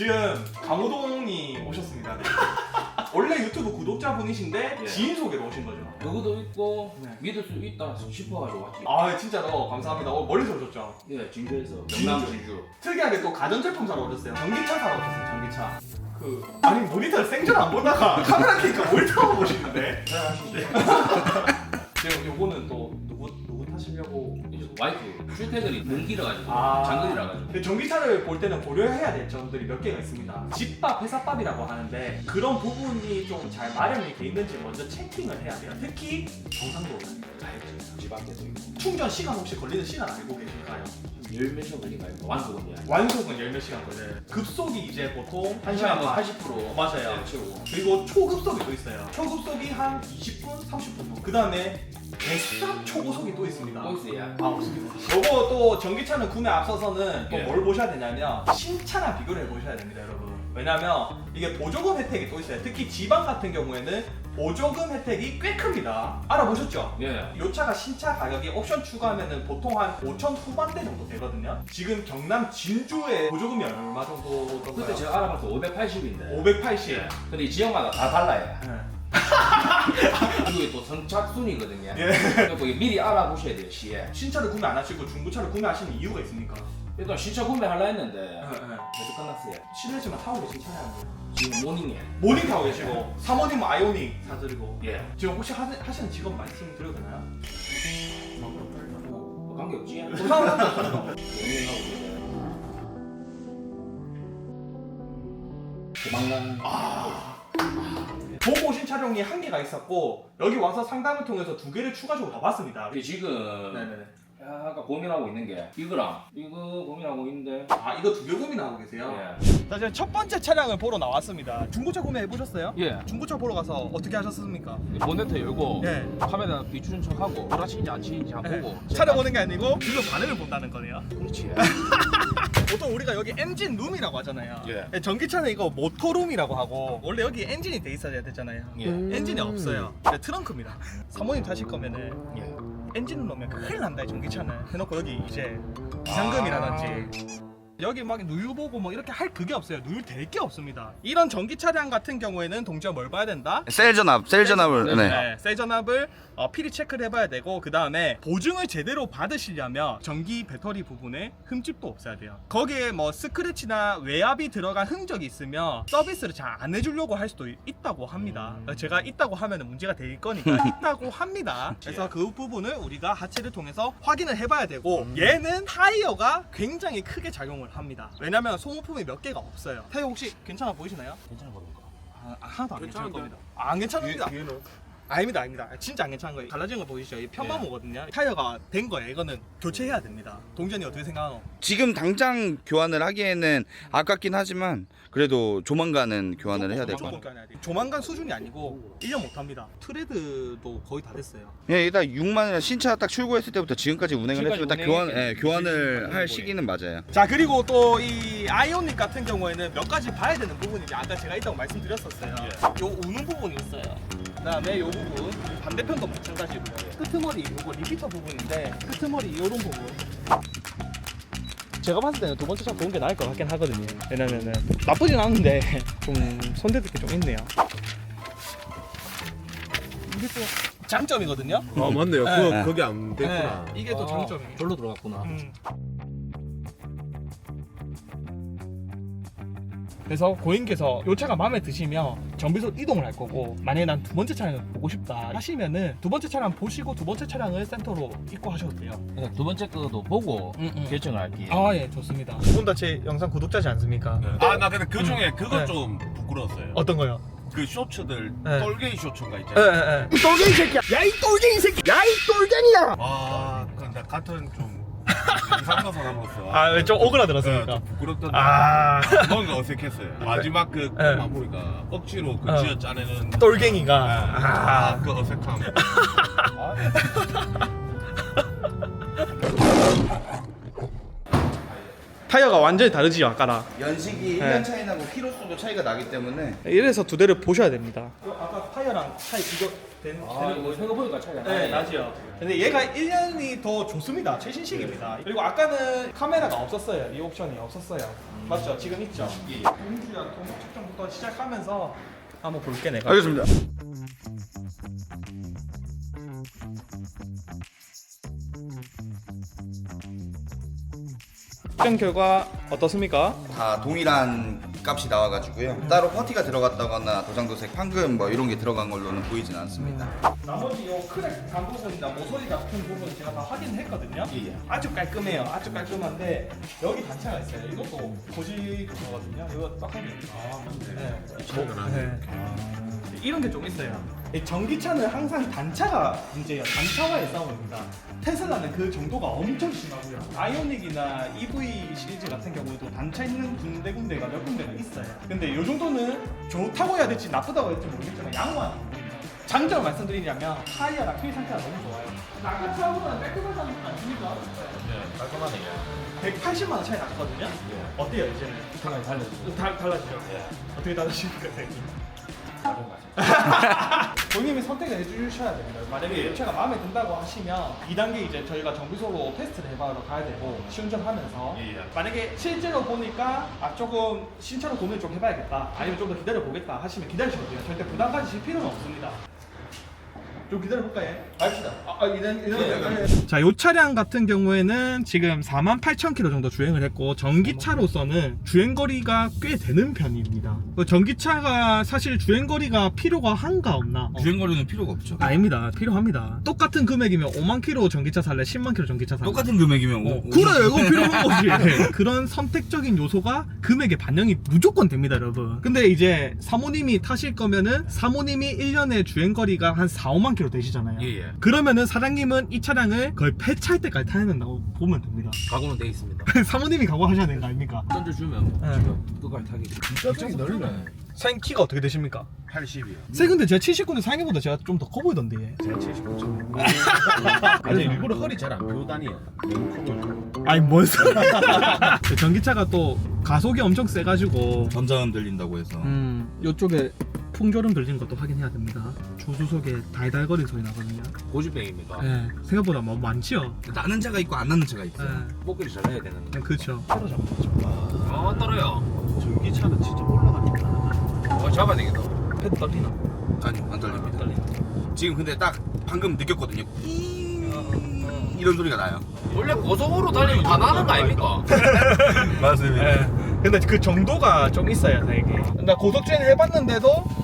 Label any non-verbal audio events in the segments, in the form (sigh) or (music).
지금 강호동이 오셨습니다. 네. (laughs) 원래 유튜브 구독자분이신데 예. 지인 소개로 오신 거죠. 누구도 있고 네. 믿을 수 있다 싶어가지고 왔지. 아 진짜로 감사합니다. 어, 멀리서 오셨죠? 예, 진주에서 진주. 경남 진주. 특이하게 또 가전제품 사러 오셨어요. 전기차 사러 오셨어요. 전기차. 그 아니 모니터 생전 안 보다가 (laughs) 카메라 켜니까 모니터 보시는데. 지금 요거는 또 누구 이제 와이프 출퇴근이 문 길어가지고 아. 장거리라 가지고. 근데 전기차를 볼 때는 고려해야 될 점들이 몇 개가 있습니다. 집밥, 회사밥이라고 하는데 그런 부분이 좀 잘 마련이 돼 있는지 먼저 체킹을 해야 돼요. 특히 경상도 가야죠. 집 앞에서 있고. 충전 시간 혹시 걸리는 시간 알고 계실까요? 열몇 시간 걸린 거 아닙니까? 완수건이야. 완속은 열몇 시간 걸려요. 급속이 이제 보통 1시간 반. 80% 맞아요. 네, 채우고. 그리고 초급속이 또 있어요. 초급속이 한 20분, 30분. 그 다음에 대수압 초고속이 또 있습니다. 보이스야. 아 없습니다. 요거 또 전기차는 구매 앞서서는 또 예. 뭘 보셔야 되냐면 신차랑 비교를 해보셔야 됩니다, 여러분. 왜냐면 이게 보조금 혜택이 또 있어요. 특히 지방 같은 경우에는 보조금 혜택이 꽤 큽니다. 알아보셨죠? 예. 이 차가 신차 가격이 옵션 추가하면 보통 한 5천 후반대 정도 되거든요. 지금 경남 진주에 보조금이 얼마 정도 그때? 제가 알아봤을 때 580인데. 580. 예. 근데 이 지역마다 다 달라요. 예. 그리고 또 선착순이거든요. 예. 그래서 이게 미리 알아보셔야 돼요, 시에. 신차를 구매 안 하시고 중고차를 구매하시는 이유가 있습니까? 일단 신차 구매하려 했는데 예, 예. 계속 끝났어요. 실례지만 타고 계신 차량은 지금 모닝에. 모닝 타고 계시고 사모님 아이오닉 사드리고 예. 지금 혹시 하, 하시는 직업 말씀 드려도 되나요? 뭐 관계 없지? 부산은 없어요. (laughs) 모닝하고 있는데. 조만간 보고 오신 차량이 한 개가 있었고 여기 와서 상담을 통해서 두 개를 추가적으로. 우리 지금 네네네. 약간 고민하고 있는 게 이거랑 이거 고민하고 있는데 아 이거 두 개 고민하고 계세요? 예. 자 지금 첫 번째 차량을 보러 나왔습니다. 중고차 구매해 보셨어요? 예. 중고차 보러 가서 어떻게 하셨습니까? 본네트 열고 예. 카메라 비추는 척하고 돌아치는지 안 치는지 안 보고 차를 보는 게 아니고 뒤로 반응을 본다는 거네요. 그렇지 (laughs) 보통 우리가 여기 엔진 룸이라고 하잖아요. 예. 전기차는 이거 모터 룸이라고 하고 원래 여기 엔진이 돼 있어야 되잖아요. 예. 엔진이 없어요. 네, 트렁크입니다. 사모님 타실 거면은 예. 엔진을 넣으면 큰일 난다 이 전기차는. 해놓고 여기 이제 비상금이라든지. 여기 막 누유 보고 뭐 이렇게 할 그게 없어요. 누유 될 게 없습니다. 이런 전기 차량 같은 경우에는 동지가 뭘 봐야 된다? 셀 전압, 셀 전압을 네. 네. 셀 전압을 어, 필히 체크를 해봐야 되고 그 다음에 보증을 제대로 받으시려면 전기 배터리 부분에 흠집도 없어야 돼요. 거기에 뭐 스크래치나 외압이 들어간 흔적이 있으면 서비스를 잘 안 해주려고 할 수도 있다고 합니다. 제가 있다고 하면 문제가 될 거니까 (laughs) 있다고 합니다. 그래서 그 부분을 우리가 하체를 통해서 확인을 해봐야 되고 얘는 타이어가 굉장히 크게 작용을 합니다. 왜냐면 소모품이 몇 개가 없어요. 타이어 혹시 괜찮아 보이시나요? 괜찮아 보입니까? 아, 하나도 안 괜찮을 괜찮은데? 겁니다. 아, 안 괜찮습니다. 아닙니다, 아닙니다. 진짜 안 괜찮은 거예요. 갈라진 거 보이시죠? 이 편마모거든요. 타이어가 된 거예요. 이거는 교체해야 됩니다. 동전이 어떻게 생각하노? 지금 당장 교환을 하기에는 아깝긴 하지만 그래도 조만간은 교환을 해야 될 것 같아요. 조만간 수준이 아니고 1년 못 합니다. 트레드도 거의 다 됐어요. 예, 일단 6만이나 신차 딱 출고했을 때부터 지금까지 운행을 지금까지 했으면 딱 교환, 운행했겠네. 예, 교환을 할. 시기는 맞아요. 자, 그리고 또 이 아이오닉 같은 경우에는 몇 가지 봐야 되는 부분이 이제 아까 제가 있다고 말씀드렸었어요. 요 우는 부분이 있어요. 그다음에 요 부분 반대편도 마찬가지고요. 끄트머리 요거 리피터 부분인데 끄트머리 요런 부분. 제가 봤을 때는 두 번째 차 보는 게 나을 것 같긴 하거든요. 왜냐면은 나쁘진 않은데 (laughs) 좀 손대들 게좀 있네요. 이게 또 장점이거든요. 아 맞네요. 네. 그거 네. 거기 안 됐구나. 네, 이게 또 아, 장점이에요. 절로 들어갔구나. 음. 그래서 고객님께서 이 차가 마음에 드시면 정비소 이동을 할 거고 만약에 난 두 번째 차량을 보고 싶다 하시면은 두 번째 차량 보시고 두 번째 차량을 센터로 입고하셔도 돼요. 그러니까 두 번째 거도 보고 음, 음. 결정을 할게요. 아 예 좋습니다. 두 분 다 제 영상 구독자지 않습니까? 아 나 근데 그 중에 그거 네. 좀 부끄러웠어요. 어떤 거요? 그 쇼츠들 네. 똘게이 쇼츠인가 있잖아요. 예예예. 이 똘갱이 새끼야! 야이 똘갱이 새끼! 야이 똘갱이야! 아, 그나 같은 좀 이상한 사람으로서 아좀 네, 오그라들었습니까? 좀 부끄럽던 아 뭔가 어색했어요. 마지막 그 네. 마무리가 억지로 그 어. 지어 짜내는 똘갱이가 아, 아 그 어색함. (laughs) 타이어가 완전히 다르지요 아까랑. 연식이 네. 1년 차이 나고 키로수도 차이가 나기 때문에 이래서 두 대를 보셔야 됩니다. 아까 타이어랑 차이 비교 되는 아, 이거 생각 보니까 차이가 네, 나지요. 근데 얘가 1년이 더 좋습니다. 최신식입니다. 그리고 아까는 카메라가 없었어요. 이 옵션이 없었어요. 맞죠? 지금 있죠? 예. 공주야 동력 측정부터 시작하면서 한번 볼게 내가 알겠습니다. 측정 결과 어떻습니까? 다 동일한 값이 나와가지고요. 따로 퍼티가 들어갔다거나 도장도색, 판금 뭐 이런 게 들어간 걸로는 보이진 않습니다. 나머지 요 크랙 간 부분이나 모서리 같은 부분 제가 다 확인했거든요. 예. 아주 깔끔해요. 아주 깔끔한데 여기 단차가 있어요. 이것도 고지 그거거든요. 이거 딱하게. 아, 네. 네. 이런 게 좀 있어요. 이 전기차는 항상 단차가 문제예요. 단차와의 싸움입니다. 테슬라는 그 정도가 엄청 심하고요. 아이오닉이나 EV 시리즈 같은 경우에도 단차 있는 군데군데가 몇 군데가 있어요. 근데 이 정도는 좋다고 해야 될지 나쁘다고 해야 될지 모르겠지만 양호한. 장점을 말씀드리자면 타이어랑 휠 상태가 너무 좋아요. 아까 차보다는 깔끔하다는 않습니까? 네, 깔끔하네요. 180만 원 차이 났거든요. 어때요 이제는? 상당히 달라요. 다 달라지죠. 예. 어떻게 선생님? 다른 거 같아요. 본인이 선택을 해주셔야 됩니다. 만약에 이 차가 마음에 든다고 하시면 2단계 이제 저희가 정비소로 테스트를 해봐러 가야 되고 시운전하면서 예, 예. 만약에 실제로 보니까 아 조금 신차로 돈을 좀 해봐야겠다 아니면 좀 더 기다려 보겠다 하시면 기다리셔도 돼요. 절대 부담 가지실 필요는 없습니다. 좀 기다려 볼까요? 갑시다. 아, 아 이런 이런 예, 자, 이 차량 같은 경우에는 지금 48,000km 정도 주행을 했고 전기차로서는 주행 거리가 꽤 되는 편입니다. 그 전기차가 사실 주행 거리가 필요가 한가 없나? 어, 주행거리는 필요가 없죠. 아닙니다. 필요합니다. 똑같은 금액이면 5만 킬로 전기차 살래, 10만 킬로 전기차 살래. 똑같은 금액이면 어, 오- 그래, 이거 (laughs) 필요한 거지. (laughs) 그런 선택적인 요소가 금액에 반영이 무조건 됩니다, 여러분. 근데 이제 사모님이 타실 거면은 사모님이 1년에 주행거리가 한 4, 5만 킬로 되시잖아요. 예, 예. 그러면은 사장님은 이 차량을 거의 폐차할 때까지 타야 된다고 보면 됩니다. (laughs) 각오는 돼 있습니다. (laughs) 사모님이 각오하셔야 되는 거 아닙니까? 던져주면 네. 지금 끝까지 타기. 뒷좌석이 넓네. 사장님 키가 어떻게 되십니까? 80이요. 세 근데 제가 79인데 사장님보다 제가 좀 더 커 보이던데. 제가 79점. (laughs) 아니 일부러 허리 잘 안 펴다니요. 너무 커 보여. 아니 뭔 소리 전기차가 또 가속이 엄청 세가지고 전자음 들린다고 해서 음 요쪽에 풍조름 들리는 것도 확인해야 됩니다 조수석에 달달거리는 소리 나거든요 고집뱅입니다. 예 생각보다 뭐 많지요 나는 차가 있고 안 나는 차가 있어요. 예 목소리 잘 내야 되는데. 네, 그렇죠 아 떨어요. 전기차는 진짜 올라가니까. 어 잡아야 되겠다. 패드 떨리나? 아니요 안 떨립니다. 지금 근데 딱 방금 느꼈거든요. 잉 이런 소리가 나요. 원래 고속으로 달리면 다 나는 거 아닙니까? (laughs) 맞습니다. 예 근데 그 정도가 좀 있어야 돼 이게 나 고속주행 해봤는데도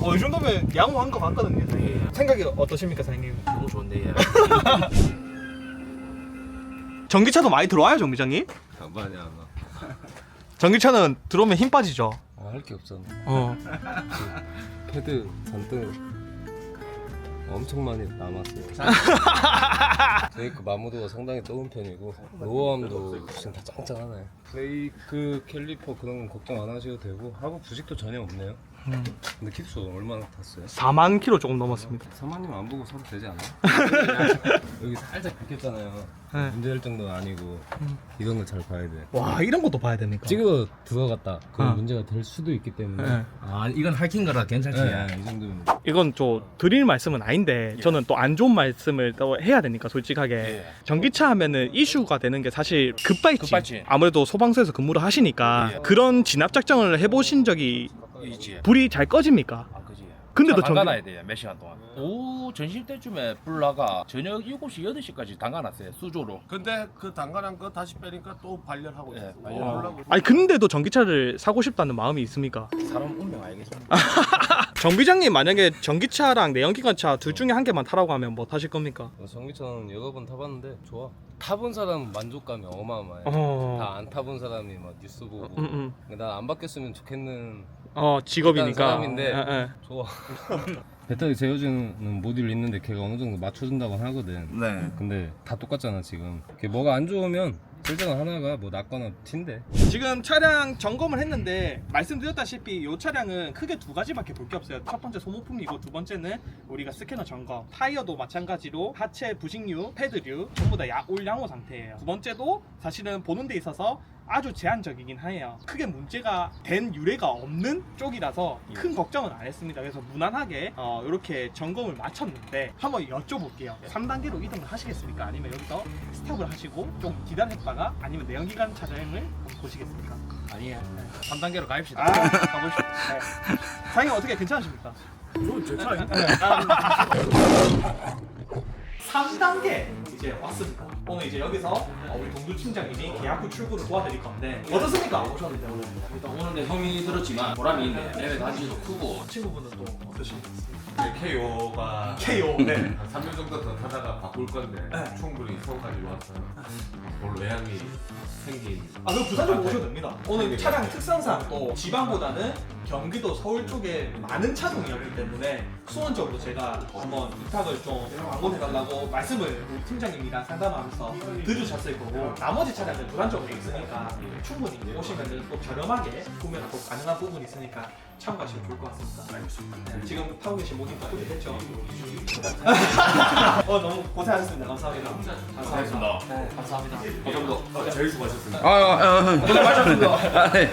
어, 이 정도면 양호한 것 같거든요 사장님 생각이 어떠십니까 사장님? 너무 좋은데 얘. (laughs) 전기차도 많이 들어와요 정비장님? 많이 안 와. 전기차는 들어오면 힘 빠지죠 아, 할게 없잖아. 어 (laughs) 패드 잔뜩 엄청 많이 남았어요. (laughs) 브레이크 마모도가 상당히 적은 편이고 노후함도 지금 다 짱짱하네. 브레이크 캘리퍼 그런 건 걱정 안 하셔도 되고 하고 부식도 전혀 없네요. 음. 근데 킬수 얼마나 탔어요? 4만 킬로 조금 넘었습니다 사만님 안 보고 사도 되지 않아요? (laughs) 여기 살짝 바뀌었잖아요. 네. 문제될 정도는 아니고 음. 이런 걸 잘 봐야 돼. 와 이런 것도 봐야 됩니까? 찍어 들어갔다. 그럼 어. 문제가 될 수도 있기 때문에 네. 아 이건 할킹 거라 괜찮지. 네, 이 정도면 이건 저 드릴 말씀은 아닌데 저는 또 안 좋은 말씀을 또 해야 되니까 솔직하게 예. 전기차 하면은 이슈가 되는 게 사실 급발진, 급발진. 아무래도 소 방서에서 근무를 하시니까 예. 그런 진압 작전을 해보신 적이 있지. 불이 잘 꺼집니까? 아. 근데도 차 전기- 담가놔야 돼. 몇 시간 동안. 오후 전실 때쯤에 불 나가 저녁 7시 8시까지 담가놨어요. 수조로. 근데 그 단간한 거 다시 빼니까 또 발열하고 예, 있어. 발열하고. 올라오고. 아니 근데도 전기차를 사고 싶다는 마음이 있습니까? 사람 운명 알겠습니다. (laughs) 정비장님 만약에 전기차랑 내연기관차 둘 중에 한 개만 타라고 하면 뭐 타실 겁니까? 어, 전기차는 여러 번 타봤는데 좋아. 타본 사람 만족감이 어마어마해. 어, 다 안 타본 사람이 막 뉴스 보고 음, 음. 나안 바뀌었으면 좋겠는 어 직업이니까. 일단 사람인데. 예, 예. 좋아. 배터리 제어주는 모듈 있는데 걔가 어느 정도 맞춰준다고 하거든. 네. 근데 다 똑같잖아 지금. 걔 뭐가 안 좋으면 쓸데가 하나가 뭐 낫거나 튄대. 지금 차량 점검을 했는데 말씀드렸다시피 이 차량은 크게 두 가지밖에 볼 게 없어요. 첫 번째 소모품이고 두 번째는 우리가 스캐너 점검. 타이어도 마찬가지로 하체 부식류, 패드류 전부 다 야, 올 양호 상태예요. 두 번째도 사실은 보는 데 있어서 아주 제한적이긴 해요. 크게 문제가 된 유래가 없는 쪽이라서 큰 걱정은 안 했습니다. 그래서 무난하게 어, 이렇게 점검을 마쳤는데 한번 여쭤볼게요. 3단계로 이동을 하시겠습니까? 아니면 여기서 스탑을 하시고 좀 기다렸다가 아니면 내연기관 차량을 한번 보시겠습니까? 아니에요. 3단계로 가입시다. 아, 가보시죠. 네. 사장님 어떻게 괜찮으십니까? 저차 3단계 이제 왔습니다. 오늘 이제 여기서 어, 우리 동두 팀장님이 계약 후 출구를 도와드릴 건데 어떻습니까? 오셨는데 오늘 일단 오는데 형이 들었지만 보람이 있네. 내외 단지도 크고. 친구분은 또 어떠십니까? KO가 KO 네. 한 3년 정도 더 타다가 바꿀 건데 네. 충분히 서울까지 와서 올 외향이 생긴 아 그럼 부산 좀 오셔도 됩니다. 오늘 네. 차량 특성상 또 지방보다는 경기도 서울 쪽에 많은 차종이었기 때문에 수원 쪽으로 제가 한번 위탁을 좀 방문해달라고 말씀을 우리 팀장님이랑 상담하면서 들으셨을 거고 나머지 차량은 부산 쪽으로 있으니까 충분히 오시면 또 저렴하게 구매가 또 가능한 부분이 있으니까 참고하시면 좋을 것 같습니다. 알겠습니다. 네, 지금 타고 계신 소개했죠? 어 너무 고생하셨습니다. 감사합니다. 감사합니다. 네, 감사합니다. 그 정도. 제일 수고하셨습니다 아, 아, 아, 고생 많으셨습니다. 아, 네.